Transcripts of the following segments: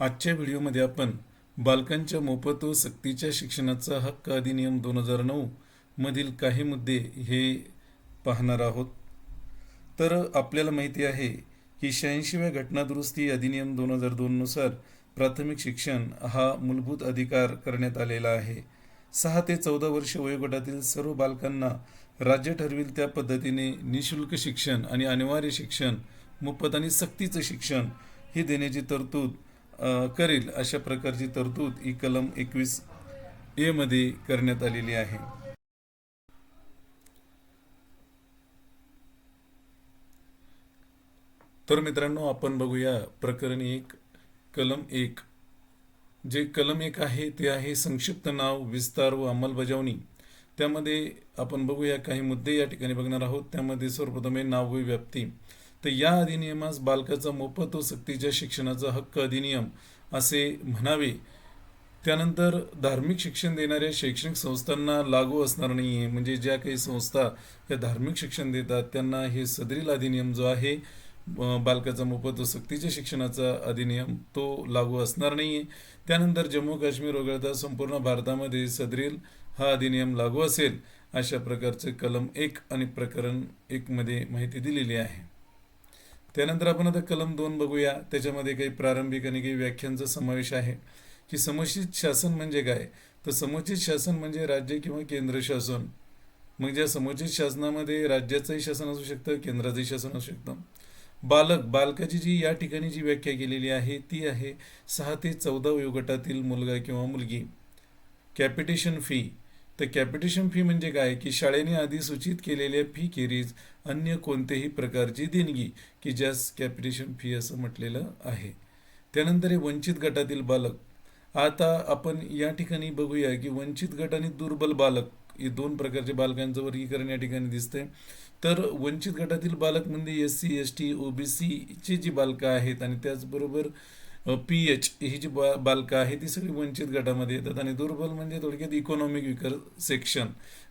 आजच्या व्हिडिओमध्ये आपण बालकांच्या मोफत व सक्तीच्या शिक्षणाचा हक्क अधिनियम दोन हजार नऊ मधील काही मुद्दे हे पाहणार आहोत. तर आपल्याला माहिती आहे की शहाऐंशीव्या घटनादुरुस्ती अधिनियम दोन हजार दोननुसार प्राथमिक शिक्षण हा मूलभूत अधिकार करण्यात आलेला आहे. सहा ते चौदा वर्ष वयोगटातील सर्व बालकांना राज्य ठरविल त्या पद्धतीने निशुल्क शिक्षण आणि अनिवार्य शिक्षण मोफत आणि सक्तीचं शिक्षण हे देण्याची तरतूद करेल अशा प्रकारची तरतूद ही कलम एकवीस ए मध्ये करण्यात आलेली आहे. तर मित्रांनो आपण बघूया प्रकरण एक कलम एक. जे कलम एक आहे ते आहे संक्षिप्त नाव विस्तार व अंमलबजावणी. त्यामध्ये आपण बघूया काही मुद्दे या ठिकाणी बघणार आहोत. त्यामध्ये सर्वप्रथम आहे नाव व व्याप्ती. तर या अधिनियमास बालकाचा मोफत व सक्तीच्या शिक्षणाचा हक्क अधिनियम असे म्हणावे. त्यानंतर धार्मिक शिक्षण देणाऱ्या शैक्षणिक संस्थांना लागू असणार नाही आहे म्हणजे ज्या काही संस्था या धार्मिक शिक्षण देतात त्यांना हे सदरील अधिनियम जो आहे बालकाचा मोफत व सक्तीच्या शिक्षणाचा अधिनियम तो लागू असणार नाही आहे त्यानंतर जम्मू काश्मीर वगळता संपूर्ण भारतामध्ये सदरील हा अधिनियम लागू असेल अशा प्रकारचे कलम एक आणि प्रकरण एकमध्ये माहिती दिलेली आहे. त्यानंतर आपण आता कलम दोन बघूया. त्याच्यामध्ये काही प्रारंभिक आणि काही व्याख्यांचा समावेश आहे. की समुचित शासन म्हणजे काय? तर समुचित शासन म्हणजे राज्य किंवा केंद्र शासन. मग ज्या समुचित शासनामध्ये राज्याचंही शासन असू शकतं केंद्राचंही शासन असू शकतं. बालक बालकाची जी या ठिकाणी जी व्याख्या केलेली आहे ती आहे सहा ते चौदा वयोगटातील मुलगा किंवा मुलगी. Capitation fee. तर कॅपिटेशन फी म्हणजे काय? की शाळेने आधी सूचित केलेल्या फी केरीज अन्य कोणत्याही प्रकारची देणगी की ज्यास कॅपिटेशन फी असं म्हटलेलं आहे. त्यानंतर हे वंचित गटातील बालक. आता आपण या ठिकाणी बघूया की वंचित गट आणि दुर्बल बालक हे दोन प्रकारचे बालकांचं वर्गीकरण या ठिकाणी दिसतंय. तर वंचित गटातील बालक म्हणजे S C S T O B सीची जी बालकं आहेत आणि त्याचबरोबर पी एच ही जी बा बालकं आहे ती सगळी वंचित गटामध्ये येतात आणि दुर्बल म्हणजे थोडक्यात इकॉनॉमिक विकर सेक्शन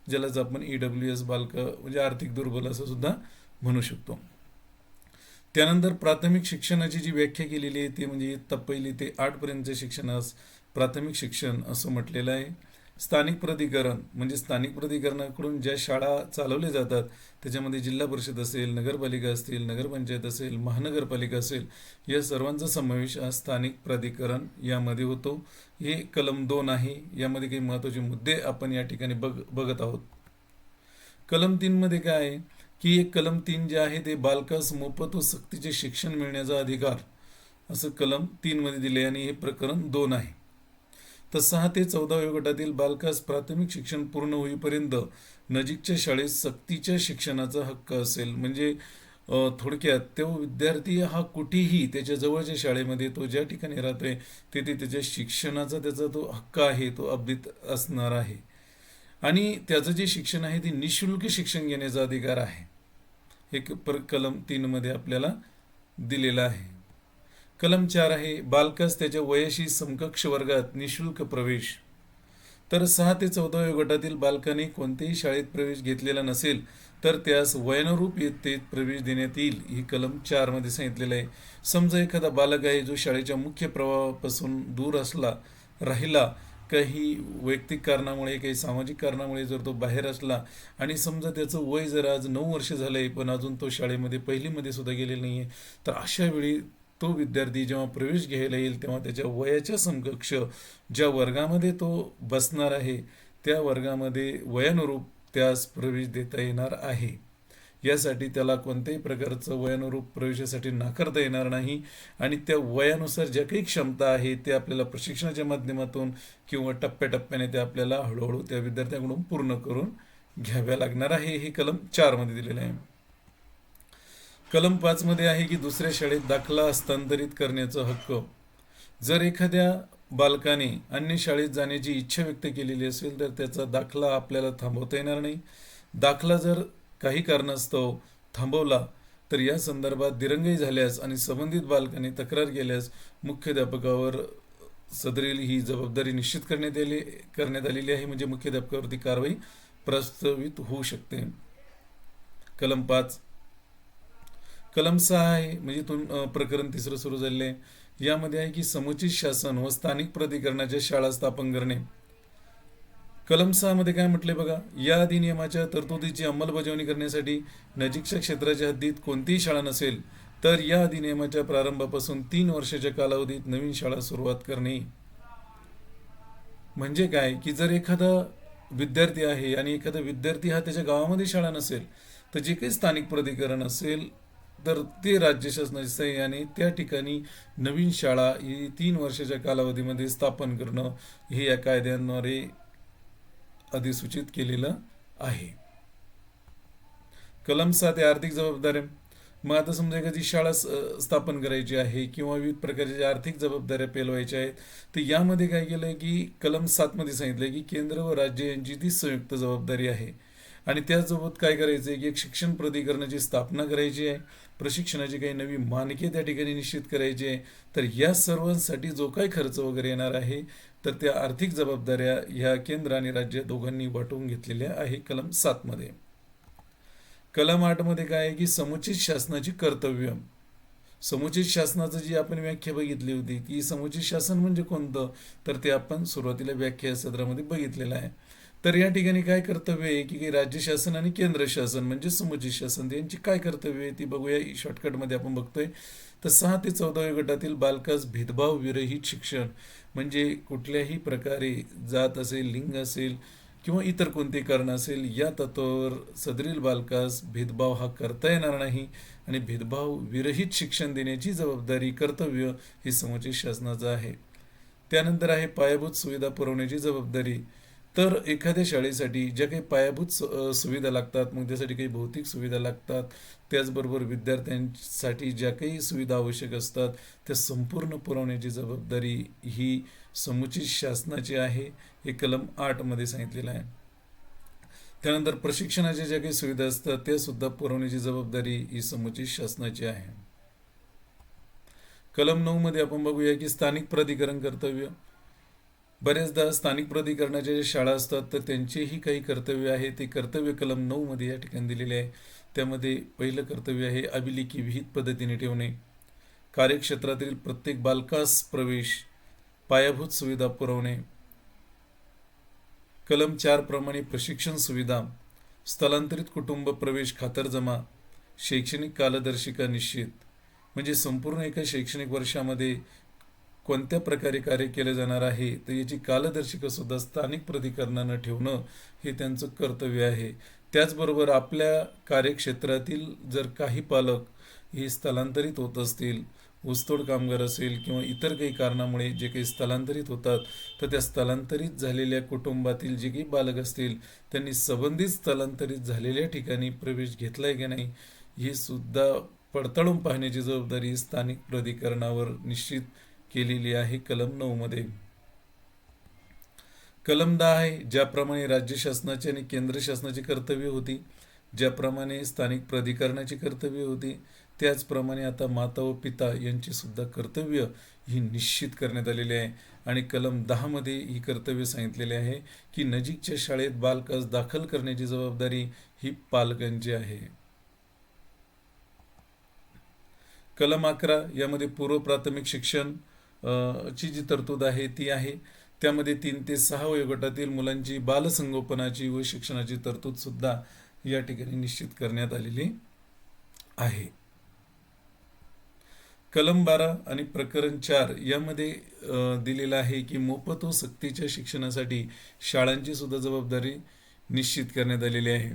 ज्यालाच आपण ई डब्ल्यू एस बालकं म्हणजे आर्थिक दुर्बल असं सुद्धा म्हणू शकतो. त्यानंतर प्राथमिक शिक्षणाची जी व्याख्या केलेली आहे ती म्हणजे इयत्ता पहिली ते आठपर्यंतचे शिक्षणास प्राथमिक शिक्षण असं म्हटलेलं आहे. स्थानिक प्राधिकरण म्हणजे स्थानिक प्राधिकरणाकडून ज्या शाळा चालवल्या जातात त्याच्यामध्ये जिल्हा परिषद असेल नगरपालिका असतील नगरपंचायत असेल महानगरपालिका असेल या सर्वांचा समावेश हा स्थानिक प्राधिकरण यामध्ये होतो. हे कलम दोन आहे. यामध्ये काही महत्त्वाचे मुद्दे आपण या ठिकाणी बघ बघत आहोत. कलम तीनमध्ये काय आहे? की एक कलम तीन जे आहे ते बालकास मोफत व सक्तीचे शिक्षण मिळण्याचा अधिकार असं कलम तीनमध्ये दिले आणि हे प्रकरण दोन आहे. तर सहा ते चौदा वयोगटातील बालकास प्राथमिक शिक्षण पूर्ण होईपर्यंत नजीकच्या शाळेत सक्तीच्या शिक्षणाचा हक्क असेल. म्हणजे थोडक्यात तो विद्यार्थी हा कुठेही त्याच्या जवळच्या शाळेमध्ये तो ज्या ठिकाणी राहतोय तेथे त्याच्या शिक्षणाचा त्याचा तो हक्क आहे तो अब्दित असणार आहे. आणि त्याचं जे शिक्षण आहे ते निशुल्क शिक्षण घेण्याचा अधिकार आहे. हे पर कलम तीनमध्ये आपल्याला दिलेलं आहे. कलम चार आहे बालकास त्याच्या वयाशी समकक्ष वर्गात निशुल्क प्रवेश. तर सहा ते चौदा गटातील बालकाने कोणत्याही शाळेत प्रवेश घेतलेला नसेल तर त्यास वयनुरूप इयत्तेत प्रवेश देण्यात येईल ही कलम चारमध्ये सांगितलेलं आहे. समजा एखादा बालक आहे जो शाळेच्या मुख्य प्रवाहापासून दूर असला राहिला काही वैयक्तिक कारणामुळे काही सामाजिक कारणामुळे जर तो बाहेर असला आणि समजा त्याचं वय जर आज नऊ वर्ष झालं आहे पण अजून तो शाळेमध्ये पहिलीमध्ये सुद्धा गेले नाही आहे तर अशा वेळी तो विद्यार्थी जेव्हा प्रवेश घ्यायला येईल तेव्हा त्याच्या वयाच्या समकक्ष ज्या वर्गामध्ये तो बसणार आहे त्या वर्गामध्ये वयानुरूप त्यास प्रवेश देता येणार आहे. यासाठी त्याला कोणत्याही प्रकारचं वयानुरूप प्रवेशासाठी नाकारता येणार नाही आणि त्या वयानुसार ज्या काही क्षमता आहे ते आपल्याला प्रशिक्षणाच्या माध्यमातून किंवा टप्प्याटप्प्याने ते आपल्याला हळूहळू त्या विद्यार्थ्यांकडून पूर्ण करून घ्याव्या लागणार आहे. हे कलम चारमध्ये दिलेलं आहे. कलम पाचमध्ये आहे की दुसऱ्या शाळेत दाखला हस्तांतरित करण्याचा हक्क. जर एखाद्या बालकाने अन्य शाळेत जाण्याची इच्छा व्यक्त केलेली असेल तर त्याचा दाखला आपल्याला थांबवता येणार नाही. दाखला जर काही कारणास्तव थांबवला तर या संदर्भात दिरंगाई झाल्यास आणि संबंधित बालकाने तक्रार केल्यास मुख्याध्यापकावर सदरील ही जबाबदारी निश्चित करण्यात आली करण्यात आलेली आहे. म्हणजे मुख्याध्यापकावरती कारवाई प्रस्तावित होऊ शकते. कलम पाच कलम सहा आहे म्हणजे तुम प्रकरण तिसरं सुरू झालेलं आहे. यामध्ये आहे की समुचित शासन व स्थानिक प्राधिकरणाच्या शाळा स्थापन करणे. कलम सहा मध्ये काय म्हटले बघा या अधिनियमाच्या तरतुदीची अंमलबजावणी करण्यासाठी नजीकच्या क्षेत्राच्या हद्दीत कोणतीही शाळा नसेल तर या अधिनियमाच्या प्रारंभापासून तीन वर्षाच्या कालावधीत नवीन शाळा सुरुवात करणे. म्हणजे काय की जर एखादा विद्यार्थी आहे आणि एखादा विद्यार्थी हा त्याच्या गावामध्ये शाळा नसेल तर जे काही स्थानिक प्राधिकरण असेल तर ते राज्य शासनाच्या सहाय्याने त्या ठिकाणी नवीन शाळा ही तीन वर्षाच्या कालावधीमध्ये स्थापन करणं हे या कायद्यांद्वारे अधिसूचित केलेलं आहे. कलम सात आहे आर्थिक जबाबदाऱ्या मग आता समजा एखादी शाळा स्थापन करायची आहे किंवा विविध प्रकारच्या ज्या आर्थिक जबाबदाऱ्या पेलवायच्या आहेत तर यामध्ये काय केलंय की कलम सातमध्ये सांगितलं की केंद्र व राज्य यांची ती संयुक्त जबाबदारी आहे. आणि त्यासोबत काय करायचं आहे की एक शिक्षण प्राधिकरणाची स्थापना करायची आहे. प्रशिक्षणाची काही नवी मानके त्या ठिकाणी निश्चित करायची आहे. तर या सर्वांसाठी जो काही खर्च वगैरे येणार आहे तर त्या आर्थिक जबाबदाऱ्या ह्या केंद्र आणि राज्य दोघांनी वाटून घेतलेल्या आहे कलम सातमध्ये कलम आठमध्ये काय आहे की समुचित शासनाची कर्तव्य. समुचित शासनाचं जी आपण व्याख्या बघितली होती की समुचित शासन म्हणजे कोणतं? तर ते आपण सुरुवातीला व्याख्या सत्रामध्ये बघितलेलं आहे. तर या ठिकाणी काय कर्तव्य आहे? की राज्य शासन आणि केंद्र शासन म्हणजे समुचित शासन यांची काय कर्तव्य आहे ती बघूया. शॉर्टकटमध्ये आपण बघतोय. तर सहा ते चौदाव्या गटातील बालकास भेदभाव विरहित शिक्षण म्हणजे कुठल्याही प्रकारे जात असेल लिंग असेल किंवा इतर कोणते कारण असेल या तत्वावर सदरील बालकास भेदभाव हा करता येणार नाही आणि भेदभाव विरहित शिक्षण देण्याची जबाबदारी कर्तव्य ही समुचित शासनाचं आहे. त्यानंतर आहे पायाभूत सुविधा पुरवण्याची जबाबदारी. तर एखाद्या शाळेसाठी ज्या काही पायाभूत सुविधा लागतात मग त्यासाठी काही भौतिक सुविधा लागतात त्याचबरोबर विद्यार्थ्यांसाठी ज्या काही सुविधा आवश्यक असतात त्या संपूर्ण पुरवण्याची जबाबदारी ही समुचित शासनाची आहे हे कलम आठमध्ये सांगितलेलं आहे. त्यानंतर प्रशिक्षणाच्या ज्या काही सुविधा असतात त्या सुद्धा पुरवण्याची जबाबदारी ही समुचित शासनाची आहे. कलम नऊमध्ये आपण बघूया की स्थानिक प्राधिकरण कर्तव्य बऱ्याचदा स्थानिक प्राधिकरणाच्या ज्या शाळा असतात तर त्यांचेही काही कर्तव्य आहे. ते कर्तव्य कलम नऊ मध्ये या ठिकाणी दिलेले आहे. त्यामध्ये पहिलं कर्तव्य आहे अभिलेखी विहित पद्धतीने ठेवणे. कार्यक्षेत्रातील प्रत्येक बालकास प्रवेश पायाभूत सुविधा पुरवणे. कलम चार प्रमाणे प्रशिक्षण सुविधा स्थलांतरित कुटुंब प्रवेश खातरजमा शैक्षणिक कालदर्शिका निश्चित. म्हणजे संपूर्ण एका शैक्षणिक वर्षामध्ये कोणत्या प्रकारे कार्य केले जाणार आहे तर याची कालदर्शिका सुद्धा स्थानिक प्राधिकरणानं ठेवणं हे त्यांचं कर्तव्य आहे. त्याचबरोबर आपल्या कार्यक्षेत्रातील जर काही पालक हे स्थलांतरित होत असतील ऊसतोड कामगार असेल किंवा इतर काही कारणामुळे जे काही स्थलांतरित होतात तर त्या स्थलांतरित झालेल्या कुटुंबातील जे काही बालक असतील त्यांनी संबंधित स्थलांतरित झालेल्या ठिकाणी प्रवेश घेतलाय की नाही हे सुद्धा पडताळून पाहण्याची जबाबदारी स्थानिक प्राधिकरणावर निश्चित केलेली आहे कलम नऊमध्ये कलम दहा आहे ज्याप्रमाणे राज्य शासनाची आणि केंद्र शासनाची कर्तव्य होती ज्याप्रमाणे स्थानिक प्राधिकरणाची कर्तव्य होती त्याचप्रमाणे आता माता व पिता यांची सुद्धा कर्तव्य ही निश्चित करण्यात आलेली आहे. आणि कलम दहा मध्ये ही कर्तव्य सांगितलेले आहे की नजीकच्या शाळेत बालकास दाखल करण्याची जबाबदारी ही पालकांची आहे. कलम अकरा यामध्ये पूर्व प्राथमिक शिक्षण ची जी तरतूद आहे ती आहे. त्यामध्ये तीन ते सहा वयोगटातील मुलांची बालसंगोपनाची व शिक्षणाची तरतूद सुद्धा या ठिकाणी निश्चित करण्यात आलेली आहे. कलम बारा आणि प्रकरण चार यामध्ये दिलेलं आहे की मोफत व सक्तीच्या शिक्षणासाठी शाळांची सुद्धा जबाबदारी निश्चित करण्यात आलेली आहे.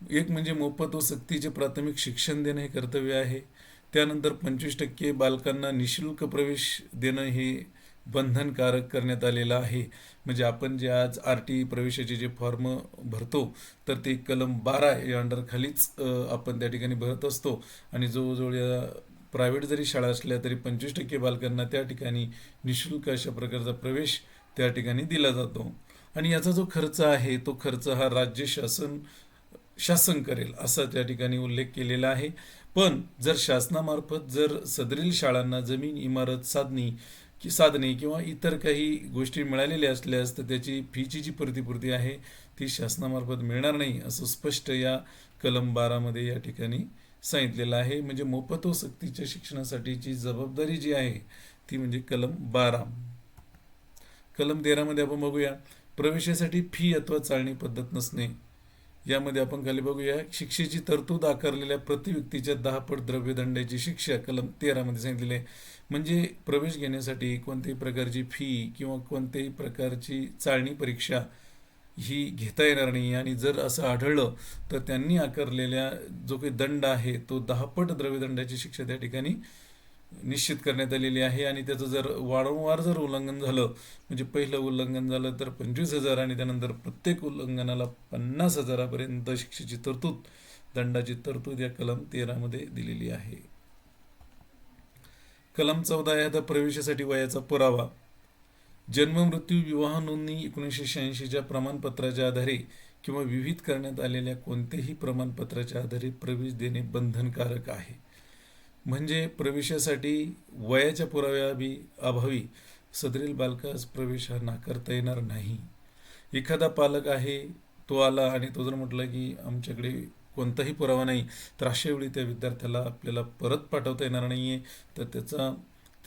एक म्हणजे मोफत व सक्तीचे प्राथमिक शिक्षण देणे हे कर्तव्य आहे. त्यानंतर पंचवीस टक्के बालकांना निशुल्क प्रवेश देणं हे बंधनकारक करण्यात आलेलं आहे. म्हणजे आपण जे आज आर टी प्रवेशाचे जे फॉर्म भरतो तर ते कलम बारा या अंडर खालीच आपण त्या ठिकाणी भरत असतो. आणि जवळजवळ या प्रायव्हेट जरी शाळा असल्या तरी पंचवीस टक्के बालकांना त्या ठिकाणी निशुल्क अशा प्रकारचा प्रवेश त्या ठिकाणी दिला जातो. आणि याचा जो खर्च आहे तो खर्च हा राज्य शासन शासन करेल असा त्या ठिकाणी उल्लेख केलेला आहे. पण जर शासनामार्फत जर सदरील शाळांना जमीन इमारत साधणी की साधने किंवा इतर काही गोष्टी मिळालेल्या असल्यास तर त्याची फीची जी प्रतिपूर्ती आहे ती शासनामार्फत मिळणार नाही असं स्पष्ट या कलम बारामध्ये या ठिकाणी सांगितलेलं आहे. म्हणजे मोफत व सक्तीच्या शिक्षणासाठीची जबाबदारी जी आहे ती म्हणजे कलम बारा. कलम तेरामध्ये आपण बघूया प्रवेशासाठी फी अथवा चालणी पद्धत नसणे यामध्ये आपण खाली बघूया शिक्षेची तरतूद आकारलेल्या प्रति व्यक्तीच्या दहा पट द्रव्यदंडाची शिक्षा कलम तेरामध्ये सांगितलेली आहे. म्हणजे प्रवेश घेण्यासाठी कोणत्याही प्रकारची फी किंवा कोणत्याही प्रकारची चाळणी परीक्षा ही घेता येणार नाही. आणि जर असं आढळलं तर त्यांनी आकारलेल्या जो काही दंड आहे तो दहा पट द्रव्यदंडाची शिक्षा त्या ठिकाणी निश्चित करण्यात आलेली आहे आणि त्याचं जर वारंवार जर उल्लंघन झालं म्हणजे पहिलं उल्लंघन झालं तर पंचवीस हजार आणि त्यानंतर प्रत्येक उल्लंघनाला पन्नास हजारापर्यंत शिक्षेची तरतूद दंडाची तरतूद या कलम तेरामध्ये दिलेली आहे. कलम चौदा आहे प्रवेशासाठी वयाचा पुरावा. जन्म मृत्यू विवाह नोंदणी एकोणीसशे शहाऐंशीच्या प्रमाणपत्राच्या आधारे किंवा विविध करण्यात आलेल्या कोणत्याही प्रमाणपत्राच्या आधारे प्रवेश देणे बंधनकारक आहे. म्हणजे प्रवेशासाठी वयाच्या पुराव्याबी अभावी सदरील बालकास प्रवेश हा नाकारता येणार नाही. एखादा पालक आहे तो आला आणि तो जर म्हटला की आमच्याकडे कोणताही पुरावा नाही तर अशा वेळी त्या विद्यार्थ्याला आपल्याला परत पाठवता येणार नाही आहे तर त्याचा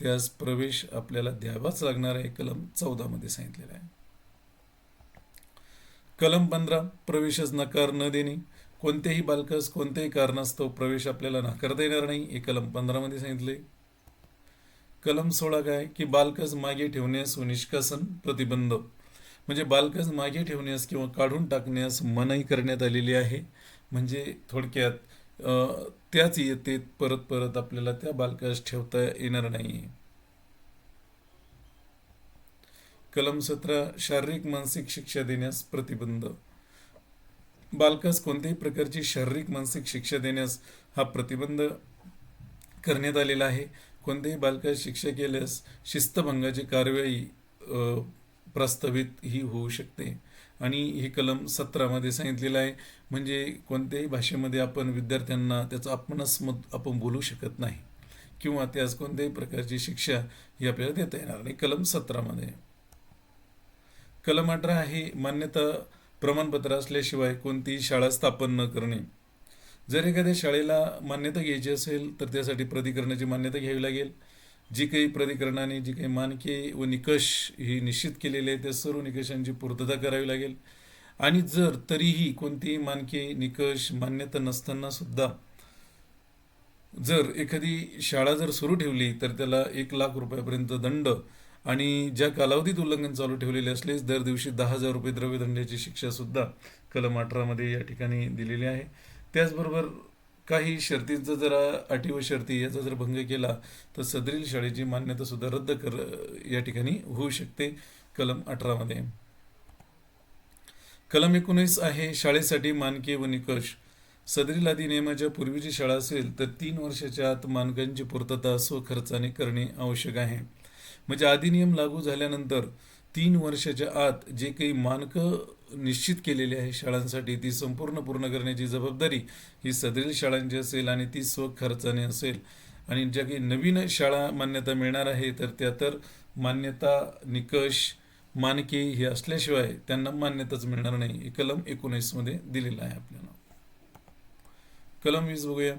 त्यास प्रवेश आपल्याला द्यावाच लागणार आहे कलम चौदामध्ये सांगितलेलं आहे. कलम पंधरा प्रवेशच नकार न देणे. कोणत्याही बालकस कोणत्याही कारणास्तव प्रवेश आपल्याला नाकारता येणार नाही हे कलम पंधरामध्ये सांगितले कलम सोळा काय? की बालकस मागे ठेवण्यास व निष्कासन प्रतिबंध. म्हणजे बालकस मागे ठेवण्यास किंवा काढून टाकण्यास मनाई करण्यात आलेली आहे. म्हणजे थोडक्यात त्याच येते परत परत आपल्याला त्या बालकास ठेवता येणार नाही. कलम सतरा शारीरिक मानसिक शिक्षा देण्यास प्रतिबंध. बालकास कोणत्याही प्रकारची शारीरिक मानसिक शिक्षा देण्यास हा प्रतिबंध करण्यात आलेला आहे. कोणत्याही बालकास शिक्षा केल्यास शिस्तभंगाची कारवाई प्रस्तावित ही होऊ शकते. आणि हे कलम सतरामध्ये सांगितलेलं आहे. म्हणजे कोणत्याही भाषेमध्ये आपण विद्यार्थ्यांना त्याचं अपमानास्मद आपण बोलू शकत नाही. किंवा त्यास कोणत्याही प्रकारची शिक्षा ही आपल्याला देता येणार नाही. कलम सतरामध्ये. कलम अठरा आहे मान्यता प्रमाणपत्र असल्याशिवाय कोणतीही शाळा स्थापन न करणे. जर एखाद्या शाळेला मान्यता घ्यायची असेल तर त्यासाठी प्राधिकरणाची मान्यता घ्यावी लागेल. जी काही प्राधिकरणाने जी काही मानके व निकष ही निश्चित केलेले आहे त्या सर्व निकषांची पूर्तता करावी लागेल. आणि जर तरीही कोणतीही मानके निकष मान्यता नसताना सुद्धा जर एखादी शाळा जर सुरू ठेवली तर त्याला एक लाख रुपयापर्यंत दंड आणि ज्या कालावधीत उल्लंघन चालू ठेवलेले असलेच दर दिवशी दहा हजार रुपये द्रव्यदंडाची शिक्षा सुद्धा कलम अठरामध्ये या ठिकाणी दिलेली आहे. त्याचबरोबर काही शर्तींचा जरा अटी व शर्ती याचा जर भंग केला तर सदरील शाळेची मान्यता सुद्धा रद्द कर या ठिकाणी होऊ शकते कलम अठरामध्ये. कलम एकोणीस आहे शाळेसाठी मानके व निकष. सदरील अधिनियमाच्या पूर्वीची शाळा असेल तर तीन वर्षाच्या आत मानकांची पूर्तता स्वखर्चाने करणे आवश्यक आहे. म्हणजे अधिनियम लागू झाल्यानंतर तीन वर्षाच्या आत जे काही मानकं निश्चित केलेली आहे शाळांसाठी ती संपूर्ण पूर्ण करण्याची जबाबदारी ही सदरील शाळांची असेल आणि ती स्वखर्चाने असेल. आणि ज्या काही नवीन शाळा मान्यता मिळणार आहे तर त्या तर मान्यता निकष मानके हे असल्याशिवाय त्यांना मान्यताच मिळणार नाही. हे कलम एकोणीसमध्ये दिलेलं आहे आपल्याला कलम वीस बघूया.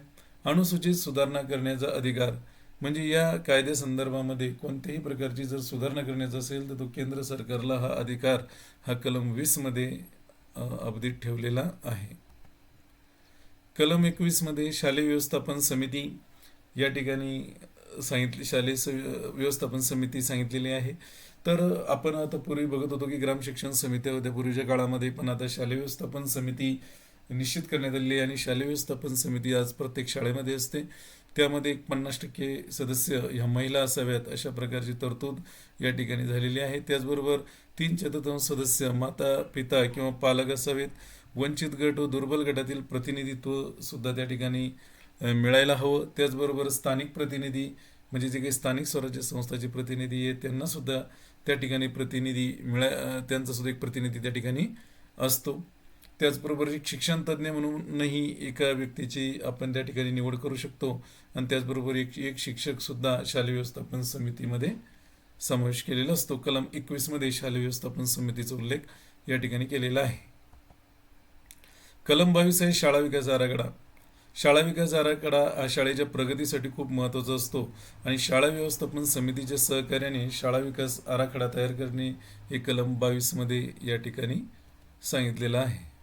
अनुसूचित सुधारणा करण्याचा अधिकार म्हणजे या कायद्यासंदर्भामध्ये कोणत्याही प्रकारची जर सुधारणा करण्याचा असेल तर तो केंद्र सरकारला हा अधिकार हा कलम वीसमध्ये अवधीत ठेवलेला आहे. कलम एकवीसमध्ये शालेय व्यवस्थापन समिती या ठिकाणी सांगितली शालेय व्यवस्थापन समिती सांगितलेली आहे. तर आपण आता पूर्वी बघत होतो की ग्राम शिक्षण समित्या होत्या. पूर्वीच्या काळामध्ये पण आता शालेय व्यवस्थापन समिती निश्चित करण्यात आलेली आहे आणि शालेय व्यवस्थापन समिती आज प्रत्येक शाळेमध्ये असते. त्यामध्ये एक पन्नास टक्के सदस्य ह्या महिला असाव्यात अशा प्रकारची तरतूद या ठिकाणी झालेली आहे. त्याचबरोबर तीन चतुर्थांश सदस्य माता पिता किंवा पालक असावेत. वंचित गट व दुर्बल गटातील प्रतिनिधित्व सुद्धा त्या ठिकाणी मिळायला हवं. त्याचबरोबर स्थानिक प्रतिनिधी म्हणजे जे काही स्थानिक स्वराज्य संस्थाचे प्रतिनिधी आहेत त्यांना सुद्धा त्या ठिकाणी प्रतिनिधी मिळा त्यांचा सुद्धा एक प्रतिनिधी त्या ठिकाणी असतो. त्याचबरोबर एक शिक्षण तज्ज्ञ म्हणूनही एका व्यक्तीची आपण त्या ठिकाणी निवड करू शकतो. आणि त्याचबरोबर एक एक शिक्षकसुद्धा शालेय व्यवस्थापन समितीमध्ये समावेश केलेला असतो. कलम एकवीसमध्ये शालेय व्यवस्थापन समितीचा उल्लेख या ठिकाणी केलेला आहे. कलम बावीस आहे शाळा विकास आराखडा. शाळा विकास आराखडा हा शाळेच्या प्रगतीसाठी खूप महत्त्वाचा असतो. आणि शाळा व्यवस्थापन समितीच्या सहकार्याने शाळा विकास आराखडा तयार करणे हे कलम बावीसमध्ये या ठिकाणी सांगितलेलं आहे.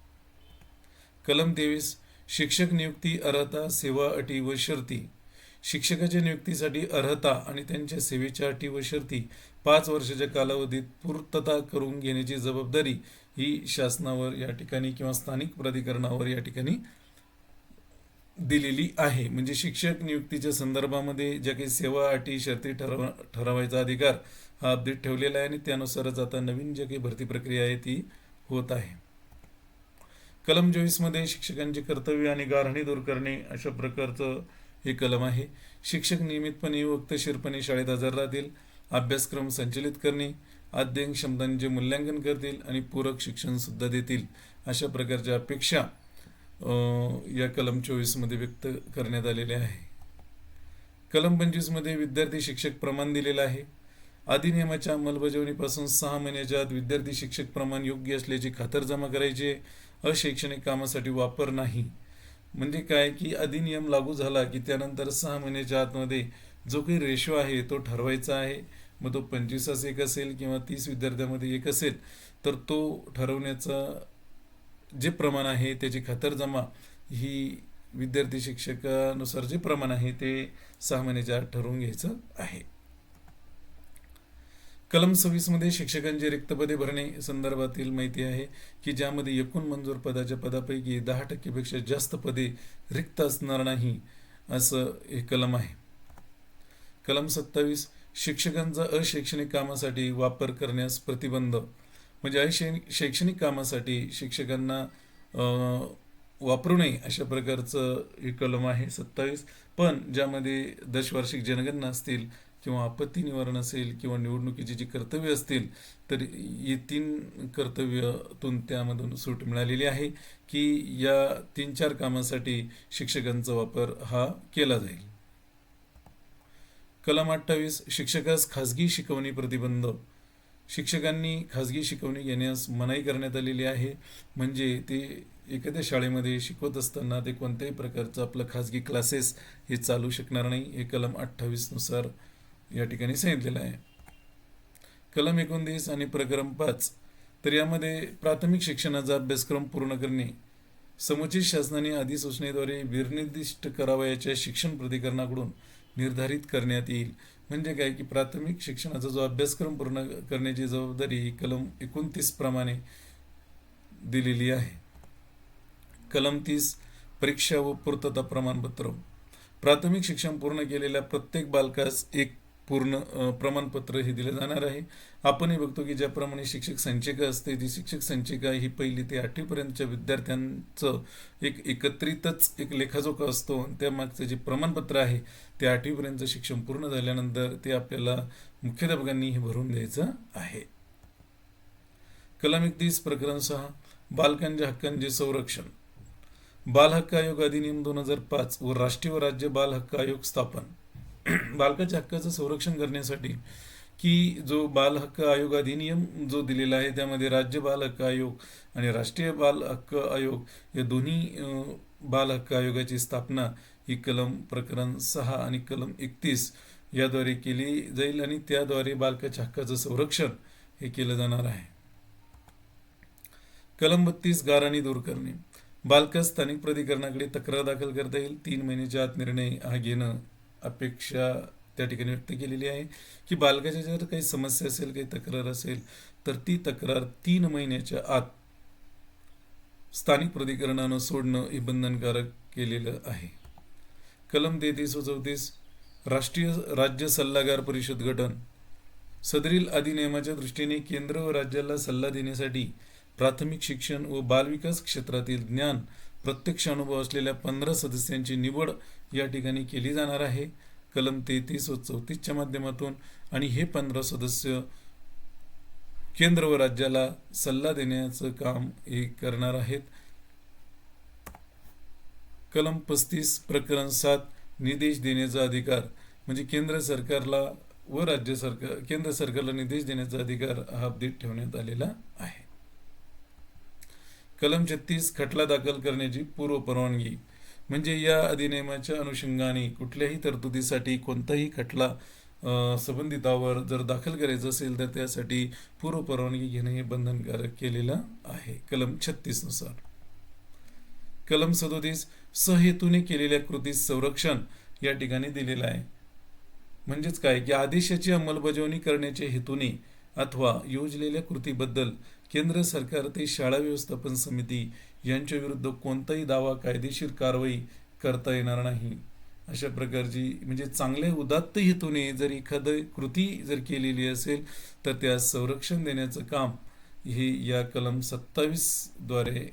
कलम तेवीस शिक्षक नियुक्ती अर्हता सेवा अटी व शर्ती. शिक्षकाच्या नियुक्तीसाठी अर्हता आणि त्यांच्या सेवेच्या अटी व शर्ती पाच वर्षाच्या कालावधीत पूर्तता करून घेण्याची जबाबदारी ही शासनावर या ठिकाणी किंवा स्थानिक प्राधिकरणावर या ठिकाणी दिलेली आहे. म्हणजे शिक्षक नियुक्तीच्या संदर्भामध्ये ज्या काही सेवा अटी शर्ती ठरव ठरवायचा अधिकार हा अपडेट ठेवलेला आहे आणि त्यानुसारच आता नवीन ज्या काही भरती प्रक्रिया आहे ती होत आहे. कलममध्ये शिक्षकांची कर्तव्य आणि गारहाणी दूर करणे अशा प्रकारचं हे कलम आहे. शिक्षक नियमितपणे वक्तशीरपणे शाळेत हजर राहतील अभ्यासक्रम संचलित करणे अध्ययन क्षमतांचे मूल्यांकन करतील आणि पूरक शिक्षण सुद्धा देतील अशा प्रकारच्या अपेक्षा अं, या कलम चोवीसमध्ये व्यक्त करण्यात आलेल्या आहे. कलम पंचवीसमध्ये विद्यार्थी शिक्षक प्रमाण दिलेलं आहे. अधिनियमाच्या अंमलबजावणीपासून सहा महिन्याच्या आत विद्यार्थी शिक्षक प्रमाण योग्य असल्याची खातरजमा करायची आहे. अशैक्षणिक कामासाठी वापर नाही. म्हणजे काय की अधिनियम लागू झाला की त्यानंतर सहा महिन्याच्या आतमध्ये जो काही रेशो आहे तो ठरवायचा आहे. मग तो पंचवीसास एक असेल किंवा तीस विद्यार्थ्यामध्ये एक असेल तर तो ठरवण्याचं जे प्रमाण आहे त्याची खातरजमा ही विद्यार्थी शिक्षकानुसार जे प्रमाण आहे ते सहा महिन्याच्या आत ठरवून घ्यायचं आहे. कलम सव्वीसमध्ये शिक्षकांची रिक्त पदे भरणे संदर्भातील माहिती आहे की ज्यामध्ये एकूण मंजूर पदाच्या पदापैकी दहा टक्केपेक्षा जास्त पदे रिक्त असणार नाही असं हे कलम आहे. कलम सत्तावीस शिक्षकांचा अशैक्षणिक कामासाठी वापर करण्यास प्रतिबंध. म्हणजे शैक्षणिक कामासाठी शिक्षकांना अं, वापरू नये अशा प्रकारचं हे कलम आहे सत्तावीस. पण ज्यामध्ये दशवार्षिक जनगणना असतील किंवा आपत्ती निवारण असेल किंवा निवडणुकीची जी कर्तव्य असतील तर ही तीन कर्तव्यातून त्यामधून सूट मिळालेली आहे की या तीन चार कामासाठी शिक्षकांचा वापर हा केला जाईल. कलम अठ्ठावीस शिक्षकास खाजगी शिकवणी प्रतिबंध. शिक्षकांनी खाजगी शिकवणी घेण्यास मनाई करण्यात आलेली आहे. म्हणजे ते एखाद्या शाळेमध्ये शिकवत असताना ते कोणत्याही प्रकारचं आपलं खाजगी क्लासेस हे चालू शकणार नाही. हे कलम अठ्ठावीसनुसार या ठिकाणी सांगितलेलं आहे. कलम एकोणतीस आणि प्रकरण पाच. तर यामध्ये प्राथमिक शिक्षणाचा अभ्यासक्रम पूर्ण करणे समुचित शासनाने अधिसूचनेद्वारे विनिर्दिष्ट करावयाच्या शिक्षण प्राधिकरणाकडून निर्धारित करण्यात येईल. म्हणजे काय की प्राथमिक शिक्षणाचा जो अभ्यासक्रम पूर्ण करण्याची जबाबदारी ही कलम एकोणतीस प्रमाणे दिलेली आहे. कलम तीस परीक्षा व पूर्तता प्रमाणपत्र. प्राथमिक शिक्षण पूर्ण केलेल्या प्रत्येक बालकास एक पूर्ण प्रमाणपत्र हे दिलं जाणार आहे. आपणही बघतो की ज्याप्रमाणे शिक्षक संचिका असते ती शिक्षक संचिका ही पहिली ते आठवीपर्यंतच्या विद्यार्थ्यांचं एक एकत्रितच एक लेखाजोखा असतो आणि त्यामागचं जे प्रमाणपत्र आहे ते आठवीपर्यंतचं शिक्षण पूर्ण झाल्यानंतर ते आपल्याला मुख्याध्यापकांनी हे भरून द्यायचं आहे. कलम एकतीस प्रकरण सहा बालकांच्या हक्कांचे संरक्षण. बाल हक्क आयोग अधिनियम दोन हजार पाच व राष्ट्रीय व राज्य बाल हक्क आयोग स्थापन. बालकाच्या हक्काचं संरक्षण करण्यासाठी की जो बाल हक्क आयोग अधिनियम जो दिलेला आहे त्यामध्ये राज्य बाल हक्क आयोग आणि राष्ट्रीय बाल हक्क आयोग या दोन्ही बाल हक्क आयोगाची स्थापना ही कलम प्रकरण सहा आणि कलम एकतीस याद्वारे केली जाईल आणि त्याद्वारे बालकाच्या हक्काचं संरक्षण हे केलं जाणार आहे. कलम बत्तीस गाराणी दूर करणे. बालकास स्थानिक प्राधिकरणाकडे तक्रार दाखल करता येईल. तीन महिन्याच्या आत निर्णय हा घेणं अपेक्षा त्या ठिकाणी व्यक्त केलेली आहे की बालकाच्या जर काही समस्या असेल काही तक्रार असेल तर ती तक्रार तीन महिन्याच्या आत स्थानिक प्राधिकरणानं सोडणं हे बंधनकारक केलेलं आहे. कलम तेहतीस व चौतीस राष्ट्रीय राज्य सल्लागार परिषद गठन सदरील अधिनियमाच्या दृष्टीने केंद्र व राज्याला सल्ला देण्यासाठी प्राथमिक शिक्षण व बालविकास क्षेत्रातील ज्ञान प्रत्यक्ष अनुभव असलेल्या पंधरा सदस्यांची निवड या ठिकाणी केली जाणार आहे. कलम तेहतीस व चौतीसच्या माध्यमातून आणि हे पंधरा सदस्य केंद्र व राज्याला सल्ला देण्याचं काम हे करणार आहेत. कलम पस्तीस प्रकरण सात निर्देश देण्याचा अधिकार म्हणजे केंद्र सरकारला व राज्य सरकार केंद्र सरकारला निर्देश देण्याचा अधिकार हा अपडेट ठेवण्यात आलेला आहे. कलम छत्तीस खटला दाखल करण्याची पूर्व परवानगी. म्हणजे या अधिनियमाच्या अनुषंगाने कुठल्याही तरतुदीसाठी कोणताही खटला संबंधितावर जर दाखल करायचं असेल तर त्यासाठी पूर्व परवानगी घेणे हे बंधनकारक केलेलं आहे. कलम छत्तीसनुसार कलम सदोतीस सहेतूने केलेल्या कृतीस संरक्षण या ठिकाणी दिलेलं आहे. म्हणजेच काय? की आदेशाची अंमलबजावणी करण्याच्या हेतूने अथवा योजलेल्या कृतीबद्दल केंद्र सरकार ते शाळा व्यवस्थापन समिती यांच्या विरुद्ध कोणताही दावा कायदेशीर कारवाई करता येणार नाही. अशा प्रकारची म्हणजे चांगल्या उदात्त हेतूने जर एखादं कृती जर केलेली असेल तर त्यास संरक्षण देण्याचं काम हे या कलम सत्तावीसद्वारे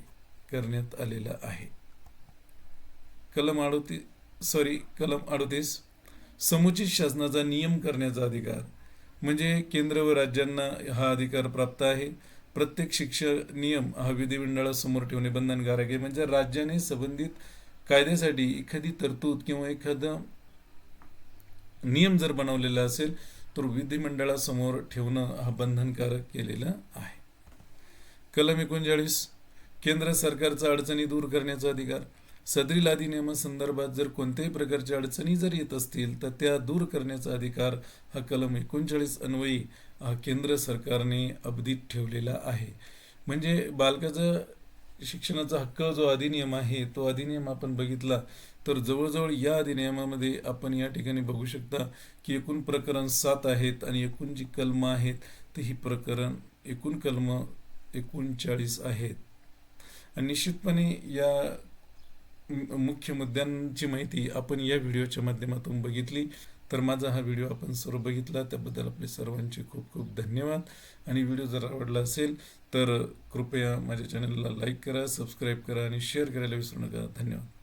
करण्यात आलेलं आहे. कलम अडोतीस सॉरी कलम अडोतीस. समुचित शासनाचा नियम करण्याचा अधिकार. म्हणजे केंद्र व राज्यांना हा अधिकार प्राप्त आहे. प्रत्येक शिक्षण नियम हा विधिमंडळासमोर ठेवणे बंधनकारक आहे. म्हणजे राज्याने संबंधित कायद्यासाठी एखादी तरतूद किंवा एखादा नियम जर बनवलेला असेल तर विधिमंडळासमोर ठेवणं हा बंधनकारक केलेला आहे. कलम एकोणचाळीस केंद्र सरकारचा अडचणी दूर करण्याचा अधिकार सदरील अधिनियमासंदर्भात जर कोणत्याही प्रकारच्या अडचणी जर येत असतील तर त्या दूर करण्याचा अधिकार हा कलम एकोणचाळीस अन्वयी हा केंद्र सरकारने अबदीत ठेवलेला आहे. म्हणजे बालकाचा शिक्षणाचा हक्क जो अधिनियम आहे तो अधिनियम आपण बघितला तर जवळजवळ या अधिनियमामध्ये आपण या ठिकाणी बघू शकता की एकूण प्रकरण सात आहेत आणि एकूण जी कलम आहेत ते ही प्रकरण एकूण कलम एकोणचाळीस आहेत. आणि निश्चितपणे या मुख्य मुद्द्यांची माहिती आपण या व्हिडिओच्या माध्यमातून बघितली. तर माझा हा व्हिडिओ आपण सर्व बघितला. त्याबद्दल आपले सर्वांचे खूप खूप धन्यवाद. आणि व्हिडिओ जर आवडला असेल तर कृपया माझ्या चॅनलला लाईक करा सबस्क्राईब करा आणि शेअर करायला विसरू नका. धन्यवाद.